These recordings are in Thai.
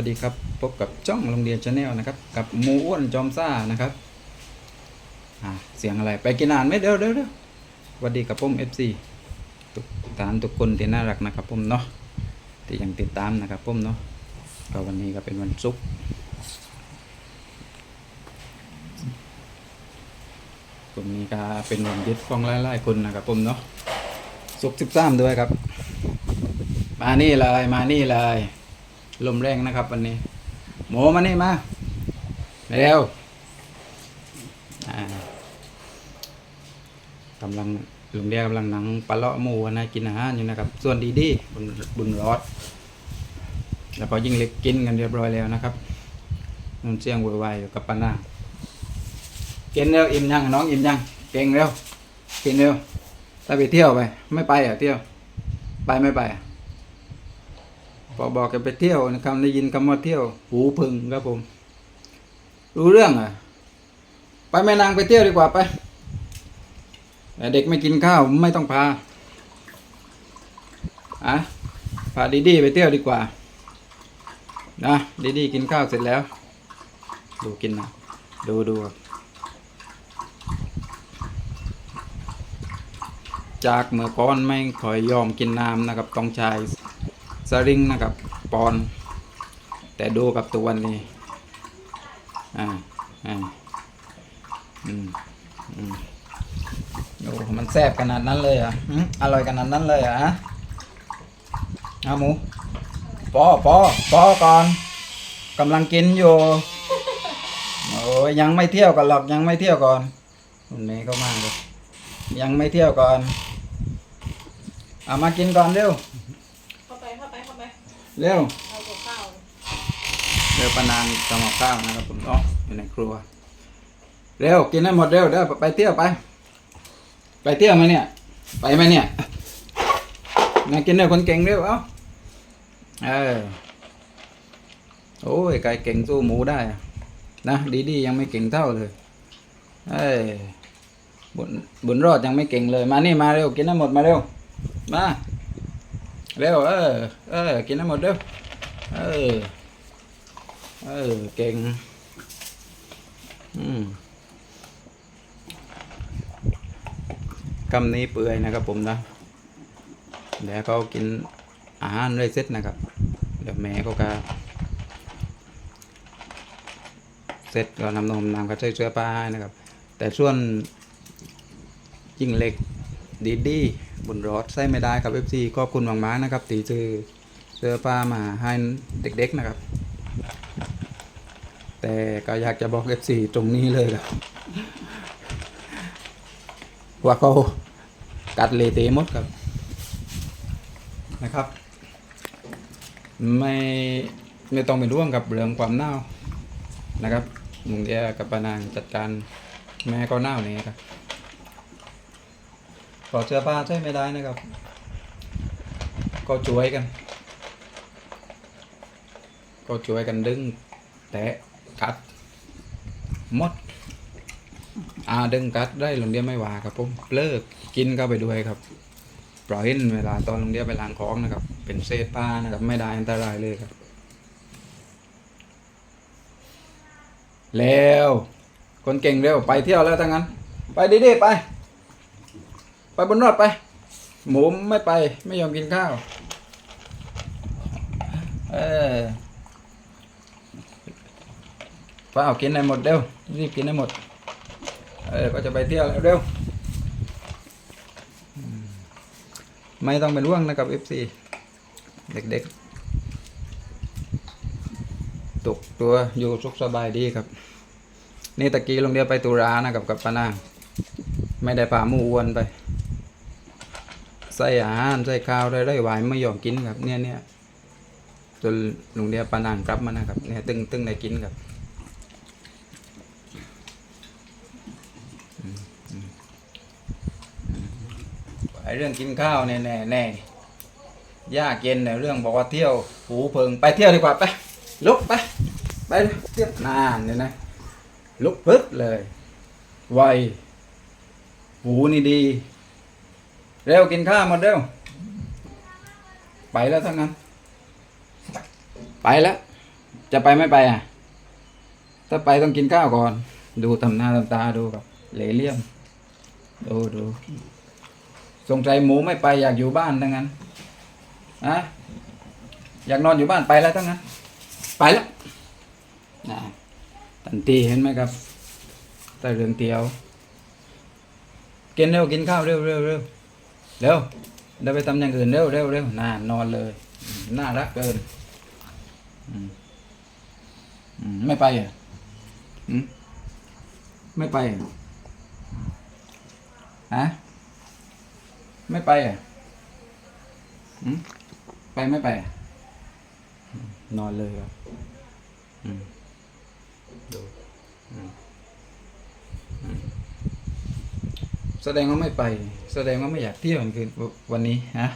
วัสดีครับ พบกับจ้องโรงเรียนชาแนลนะครับ กับมูอ้วนจอมซ่านะครับอ่าเสียงอะไรไปกินอาหารไหมเดี๋ยวเดี๋ยวเดี๋ยวสวัสดีกับผมเอฟซีทุกฐานทุกคนที่น่ารักนะครับผมเนาะที่ยังติดตามนะครับผมเนาะก็วันนี้ก็เป็นวันศุกร์วันนี้ก็เป็นวันยุดของหลายๆคนนะครับผมเนาะศุกร์สิบสามด้วยครับ มานี่เลยมานี่เลย ลมแรงนะครับ วันนี้ หมูมานี่มาเร็วกำลังลุงเดียกำลังหนังปลาเลาะหมูนะกินอาหารอยู่นะครับ ส่วนดีดีบุญบุญรอด แล้วก็ยิ่งเล็กกินกันเรียบร้อยแล้วนะครับนุ่นเสียงโวยวายอยู่กับปานากินเร็วอิ่มยังน้องอิ่มยังเก่งเร็วกินเร็วถ้าไปเที่ยวไป ไม่ไปอะเที่ยว ไปไม่ไปอะ พอบอกกันไปเที่ยวนะครับได้ยินคำว่าเที่ยว หูพึงครับผม รู้เรื่องอะ ไปแม่นางไปเที่ยวดีกว่าไปแต่เด็กไม่กินข้าวไม่ต้องพาอะพาดีดีไปเที่ยวดีกว่า นะดีดีกินข้าวเสร็จแล้ว ดูกินนะดูดูจากเมื่อก่อนไม่ค่อยยอมกินน้ำนะครับต้องใช้ สริงนะครับปอน แต่ดูกับตัวนี้อ่าอ่าอืมอืมโอ้มันแซ่บขนาดนั้นเลยอะอร่อยขนาดนั้นเลยอะฮะเอาหมูปอปอปอก่อนกำลังกินอยู่โอ้ยยังไม่เที่ยวกันหรอกยังไม่เที่ยวก่อนคุณเมย์ก็มากเลยยังไม่เที่ยวก่อนเอามากินก่อนเร็ว เข้าไปเข้าไปเข้าไป เร็วเอากับข้าวเร็วปานางทำกับข้าวนะครับผมเนาะอยู่ในครัว เร็วกินให้หมดเร็วเดี๋ยวไปเที่ยวไป ไปเที่ยวไหมเนี่ย ไปไหมเนี่ยมากินเร็วคนเก่งเร็วเอ้าเออโอ้ยไก่เก่งสู้หมูได้นะดีดียังไม่เก่งเท่าเลยเอ้ยบุญบุญรอดยังไม่เก่งเลย มานี่มาเร็วกินให้หมดมาเร็วมา เร็วเออเออกินให้หมดเร็วเออเออเก่งอืมคำนี้เปื่อยนะครับผมนะเดี๋ยวเขากินอาหารเลยเสร็จนะครับเดี๋ยวแม่เขาก็เสร็จก็นำนมนำก็ใช้เสื้อผ้านะครับ แต่ส่วนยิ่งเล็ก ดีดีบุญรอดใส่ไม่ได้ครับเอฟซีขอบคุณมากๆนะครับตีซื้อเสื้อผ้ามาให้เด็กๆนะครับ แต่ก็อยากจะบอก F4 ตรงนี้เลยครับว่าเขากัดเละเทะหมดครับนะครับ ไม่ไม่ต้องเป็นร่วงกับเรื่องความเน่านะครับมุงเดียกับปานางจัดการแม่ก็เน่านี่ครับ ขอเสื้อผ้าใช่ไม่ได้นะครับ ก็ช่วยกัน ก็ช่วยกันดึง แตะกัดมดอ่าดึงกัดได้โรงเรียไม่ว่าครับผมเลิกกินเข้าไปด้วยครับปล่อยเวลาตอนโรงเรียไปล้างของนะครับ เป็นเศษผ้านะครับ ไม่ได้อันตรายเลยครับ แล้ว คนเก่งเร็วไปเที่ยวแล้วทั้งนั้น ไปดีๆไป ไปบนรถไป หมูไม่ไป ไม่ยอมกินข้าว เออฟ้าเอากินให้หมดเร็ว รีบกินให้หมด เออก็จะไปเที่ยวแล้วเร็ว ไม่ต้องเป็นห่วงนะครับ FC เด็กๆตกตัวอยู่สุขสบายดีครับ นี่ตะกี้ลงเดียวไปตุรานะครับกับปานาไม่ได้พาหมูอ้วนไป ใส่อาหารใส่ข้าวได้ได้หวายไม่ยอมกินครับ เนี่ยเนี่ยจนลุงเดียปานางกลับมานะครับเนี่ยตึงตึงได้กินครับไอเรื่องกินข้าวแน่แน่แน่ยากเย็นเนี่ยเรื่องบอกว่าเที่ยวหูเพิงไปเที่ยวดีกว่าไปลุกไปไปเที่ยวนานเนี่ยนะลุกปึ๊บเลยไวหูนี่ดี เร็วกินข้าวหมดเร็ว ไปแล้วทั้งนั้น ไปแล้ว จะไปไม่ไปอะ ถ้าไปต้องกินข้าวก่อน ดูทำหน้าทำตาดูครับเหลเลี่ยม ดูดูสงสัยหมูไม่ไปอยากอยู่บ้านทั้งนั้นอะอยากนอนอยู่บ้านไปแล้วทั้งนั้น ไปแล้วนะทันทีเห็นไหมครับใต้เรืองเตียว กินเร็วกินข้าวเร็วเร็วเร็ว เร็วเดี๋ยวไปทำอย่างอื่นเร็วเร็วเร็วน่านอนเลยน่ารักเกินไม่ไปอะไม่ไปอะฮะไม่ไปอะไปไม่ไปนอนเลยครับดูอืมอืม แสดงว่าไม่ไป แสดงว่าไม่อยากเที่ยวคือวันนี้ฮะ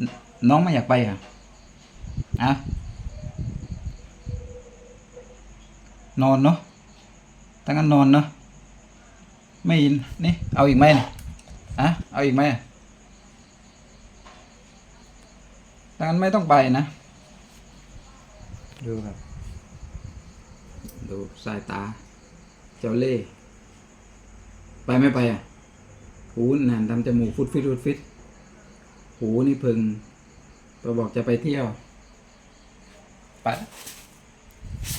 นน้องไม่อยากไปอะอะนอนเนาะตั้งงั้นนอนเนาะไม่ยินนี่เอาอีกไหมเนี่ยอะเอาอีกไหมอะตั้งงั้นไม่ต้องไปนะ ดูครับ ดูสายตา เจ้าเล่ห์ไปไม่ไปอะ หูนั่นทำจมูกฟุดฟิตฟุดฟิตหูนี่พึงตัวบอกจะไปเที่ยวไปละ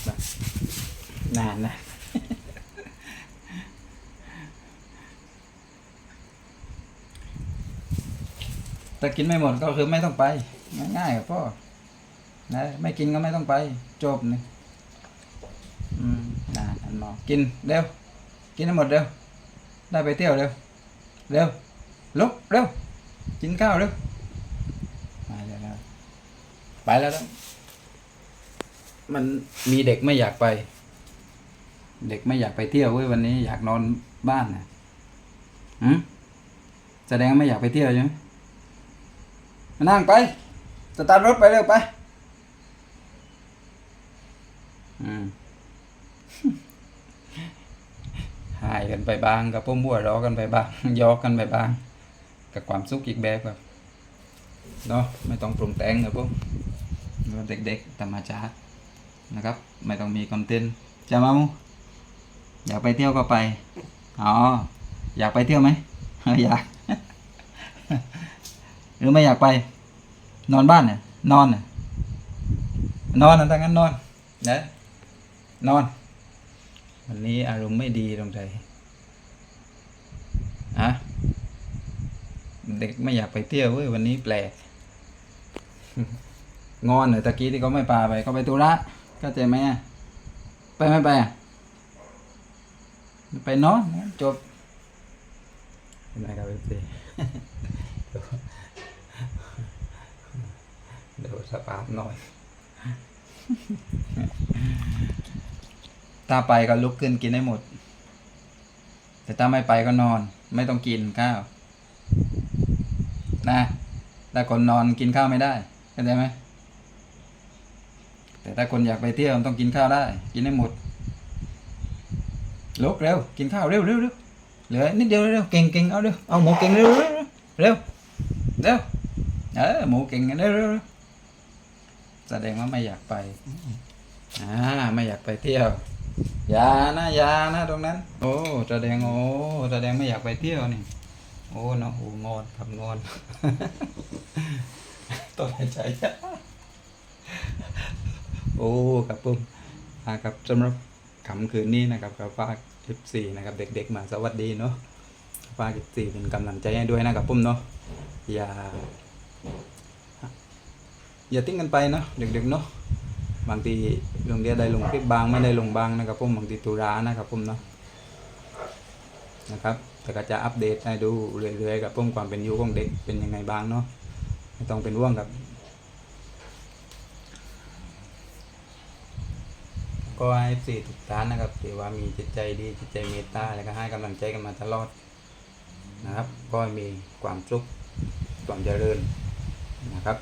ไปนานนะถ้ากินไม่หมดก็คือไม่ต้องไป ง่ายๆกับพ่อนะไม่กินก็ไม่ต้องไป จบนี่อืมนานอันหมอกินเร็วกินให้หมดเร็วได้ไปเที่ยวเร็ว เร็วลุกเร็วกินข้าวเร็วไปแล้วนะไปแล้วนะมันมีเด็กไม่อยากไป เด็กไม่อยากไปเที่ยวเว้ยวันนี้ อยากนอนบ้านนะหืมแสดงไม่อยากไปเที่ยวใช่ไหมมานั่งไปสตาร์ทรถไปเร็วไป อืม หายกันไปบ้างกับพวกบัวร้อกันไปบ้างยอกกันไปบ้าง กับความสุขอีกแบบครับเนาะไม่ต้องปรุงแต่งครับพวกเด็กๆธรรมชาตินะครับ ไม่ต้องมีคอนเทนต์จะมามอยากไปเที่ยวก็ไปอ๋ออยากไปเที่ยวไหมอออยาก หรือไม่อยากไป นอนบ้านเนี่ยนอนเนี่ยนอนนะถ้างั้นนอนนะนอน วันนี้อารมณ์ไม่ดีตรงไหนอะเด็กไม่อยากไปเที่ยวเว้ยวันนี้แปลก งอนเหรอตะกี้ที่เขาไม่พาไปเขาไปธุระเข้าใจไหมไปไม่ไปไปนอนจบเห็นไหมครับพี่เดี๋ยวสภาหน่อย ถ้าไปก็ลุกขึ้นกินให้หมด แต่ถ้าไม่ไปก็นอน ไม่ต้องกินข้าว นะถ้าคนนอนกินข้าวไม่ได้เข้าใจไหมแต่ถ้าคนอยากไปเที่ยวต้องกินข้าวได้ กินให้หมดลุกเร็ว กินข้าวเร็วเร็วเร็วเหลือนิดเดียวเร็วเก่งเก่งเอาเร็วเอาหมูเก่งเร็วเร็วเร็วเร็วเออหมูเก่งเร็วเร็วแสดงว่าไม่อยากไปอ่าไม่อยากไปเที่ยว อย่านะอย่านะตรงนั้น โอ้แสดงโอ้แสดงไม่อยากไปเที่ยวนี่ โอ้น้องหูงอนครับงอนต้นหายใจโอ้ครับปุ้มครับสำหรับคำคืนนี้นะครับกับฝากคลิปสี่นะครับ เด็ก ๆ มาสวัสดีเนาะฝากคลิปสี่เป็นกำลังใจให้ด้วยนะครับปุ้มเนาะอย่า อย่าทิ้งกันไปเนาะเด็กๆเนาะ บางทีลงเดียได้ลงคลิปบางไม่ได้ลงบางนะครับผมบางทีตุรานะครับผมเนาะนะครับแต่ก็จะอัปเดตให้ดูเรื่อยๆกับผมความเป็นอยู่ของเด็กเป็นยังไงบ้างเนาะไม่ต้องเป็นห่วงครับก็ให้สี่ทุกท่านนะครับถือว่ามีจิตใจดีจิตใจเมตตาแล้วก็ให้กำลังใจกันมาตลอดนะครับก็มีความสุขความเจริญนะครับ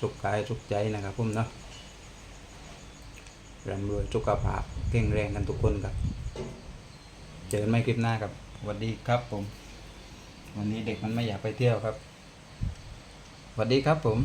สุขกายสุขใจนะครับผมเนาะ ร่ำรวยสุขภาพแข็งแรงกันทุกคนครับ เจอกันไม่คลิปหน้าครับสวัสดีครับผม วันนี้เด็กมันไม่อยากไปเที่ยวครับสวัสดีครับผม